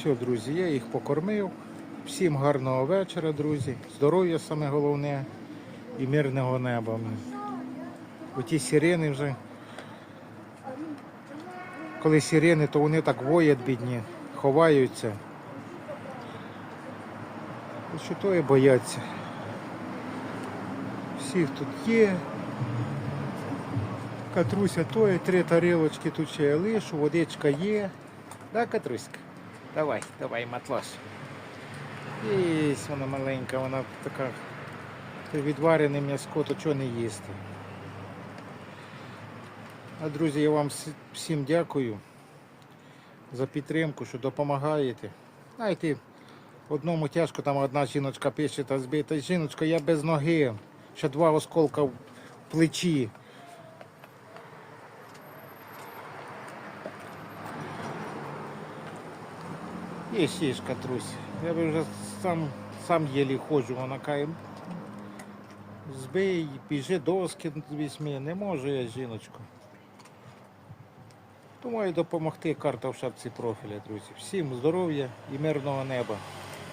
Все, друзі, я їх покормив. Всім гарного вечора, друзі. Здоров'я саме головне і мирного неба. Оті сирени вже. Коли сирени, то вони так воять бідні, ховаються. І Що то і бояться. Всіх тут є. Катруся то і три тарілочки тут ще я лишу, водичка є. Да, Катруська? Давай, давай, матлаш. Єсть вона маленька, вона така. Відварене м'яско, то чого не їсти. А друзі, я вам всім дякую за підтримку, що допомагаєте. Знаєте, одному тяжко, там одна жіночка пише та збита. Жіночка, я без ноги, ще два осколка в плечі. Є їж, Катрусь. Я вже сам, сам єлі ходжу, вона каже, збий, біжи доски візьми. Не можу я, жіночку. Думаю, допомогти карта в шапці профіля, друзі. Всім здоров'я і мирного неба.